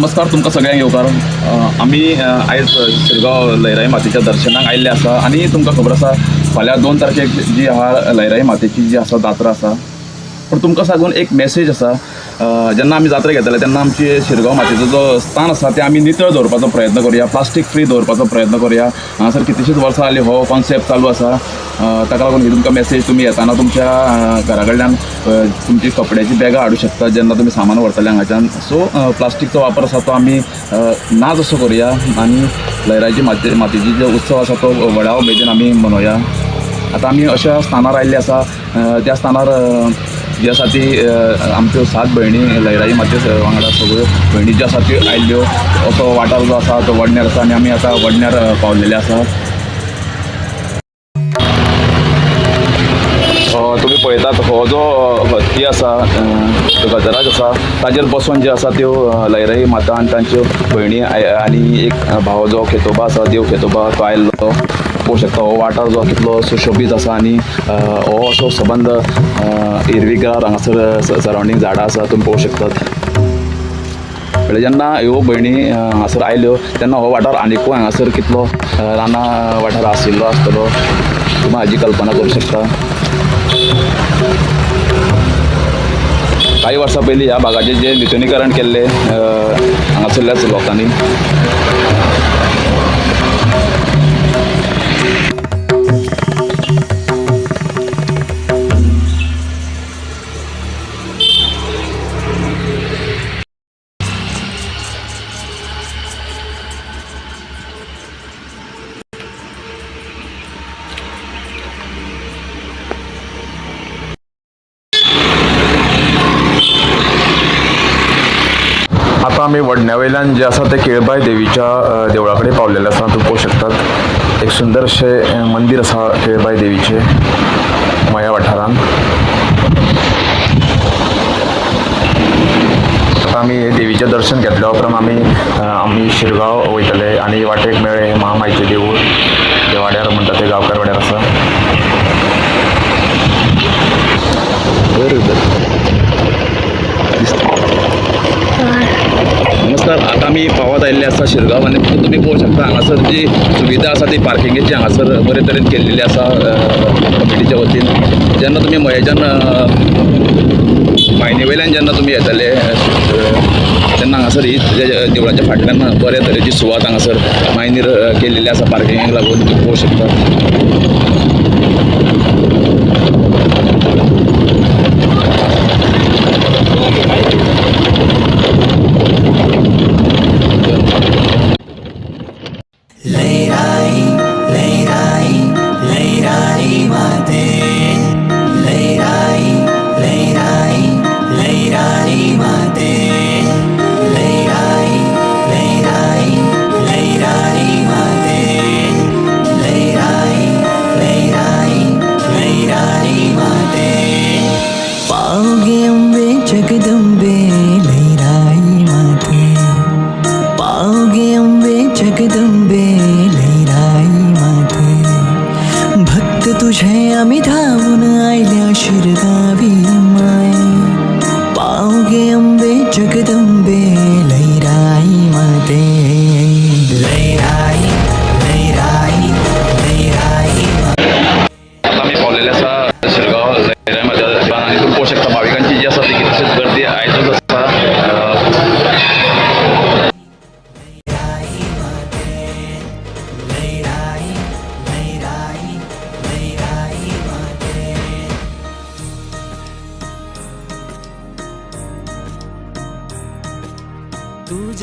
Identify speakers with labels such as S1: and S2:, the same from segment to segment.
S1: नमस्कार तुमकां सगळ्यांक येवकार आमी आयज शिरगांव लयराई मातेच्या दर्शनाक आयिल्ले आसा आनी तुमकां खबर आसा फाल्यां दोन तारखेक जी आहा लयराई मातेची जी आसा जात्रा आसा पूण तुमकां सांगून एक मेसेज आसा जेन्ना आमी जात्रा घेतले तेन्ना आमची शिरगांव मातयेचो जो स्थान आसा ते आमी नितळ दवरपाचो प्रयत्न करुया प्लास्टीक फ्री दवरपाचो प्रयत्न करुया. हांगासर कितलीशींच वर्सां जालीं हो कॉन्सेप्ट चालू आसा ताका लागून ही तुमकां मेसेज तुमी येताना तुमच्या घरा कडल्यान तुमची कपड्याची बॅगां हाडूं शकता जेन्ना तुमी सामान व्हरतले हांगाच्यान सो प्लास्टीकचो वापर आसा तो आमी ना जसो करुया आनी लयराची माती मातयेची जो उत्सव आसा तो व्हडा उमेदीन आमी मनोवया. आतां आमी अशा स्थानार आयिल्ले आसा त्या स्थानार जी आसा ती आमच्यो सात भयणी लयराई माते वांगडा सगळ्यो भयणी ज्यो आसा त्यो आयिल्ल्यो असो वाठार जो आसा तो वडण्यार आसा आनी आमी आतां वडण्यार पावलेले आसा हो, तुमी पळयतात हो जो अ, हत्ती आसा गजराज आसा ताजेर बसून जे आसा त्यो लयराई माता आनी तांच्यो भयणी आनी एक भाव जो खेतोबा आसा देव खेतोबा तो आयल्लो. पळोवंक शकता. हो वाठार जो कितलो सुशोभीत आसा आनी हो असो सबंद हिरवीगार हांगासर सरावंडींग झाडां आसा तुमी पळोवंक शकतात. म्हणल्यार जेन्ना ह्यो भयणी हांगासर आयल्यो तेन्ना हो वाठार आनिकूय हांगासर कितलो राना रानां वाठार आशिल्लो आसतलो तुमी हाजी कल्पना करूं शकता. काही वर्सां पयलीं ह्या भागाचें जें नितनीकरण केल्लें अ, हांगासरल्याच लोकांनी. आता आमी वडण्या वयल्यान जे आसा ते केळबाई देवीच्या देवळा कडेन पावलेले आसा तुम्ही पळोवंक शकतात. एक सुंदरशें मंदीर आसा केळबाई देवीचें मया वाठारांत आम्ही आमी देवीचें दर्शन घेतल्या उपरांत आमी आम्ही आमी शिरगांव वयतले आनी वाटेक मेळ्ळें महामाईचें देवूळ ते वाड्यार म्हणटा ते गांवकार वाड्यार आसा बरें बरें दिसता नमस्कार आता आमी पावत आयिल्ले आसा शिरगांव आनी म्हणजे तुमी पळोवंक शकता हांगासर जी सुविधा आसा ती पार्किंगेची हांगासर बरे तरेन केल्लेली आसा कमिटीच्या वतीन. जेन्ना तुमी मयेच्यान मायनेवेल्यान वयल्यान जेन्ना तुमी येतले तेन्ना हांगासर ही देवळाच्या फाटल्यान बरे तरेची सुवात हांगासर मायनीर केलेली केल्लेली आसा पार्किंगेक लागून तुमी पळोवंक शकता.
S2: भक्त तुझे आम्ही धावून आयल्या शिरगावी माय पाओगे अम्बे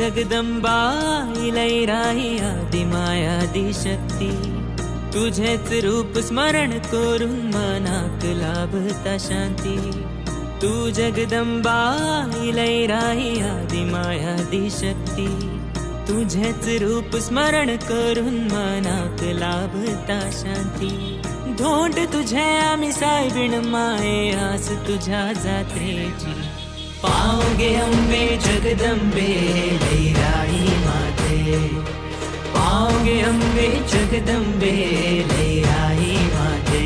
S2: जगदंबा इलै जगदंबा आदि माया शक्ती. तुझेच रूप स्मरण करून मनाक लाभता शांती. तू जगदंबा लैराई आदिमायादी शक्ती. तुझेच रूप स्मरण करून मनाक लाभता शांती. धोंड तुझे आम्ही सायबीण माये आस तुझ्या जात्रेची. पावगे अंबे जगदंबे लैराई माते. पावगे अंबे जगदंबे लैराई माते.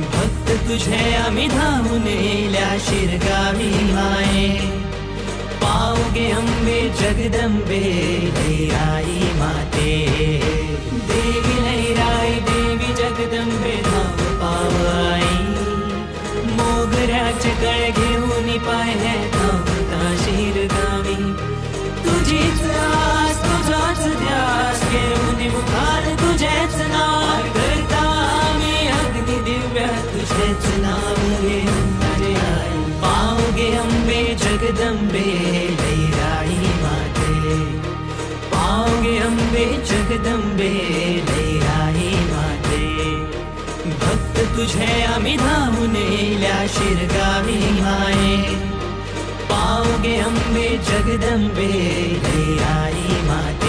S2: भक्त तुझे आम्ही धावून येल्या शिरगावी माये. पाओगे अंबे जगदंबे लैराई माते. जगदंबे लैराई माते. पाओगे अंबे जगदंबे लैराई माते. भक्त तुझे आम्ही धावून येल्या शिरगावी माये. पाओगे अंबे जगदंबे लैराई माते.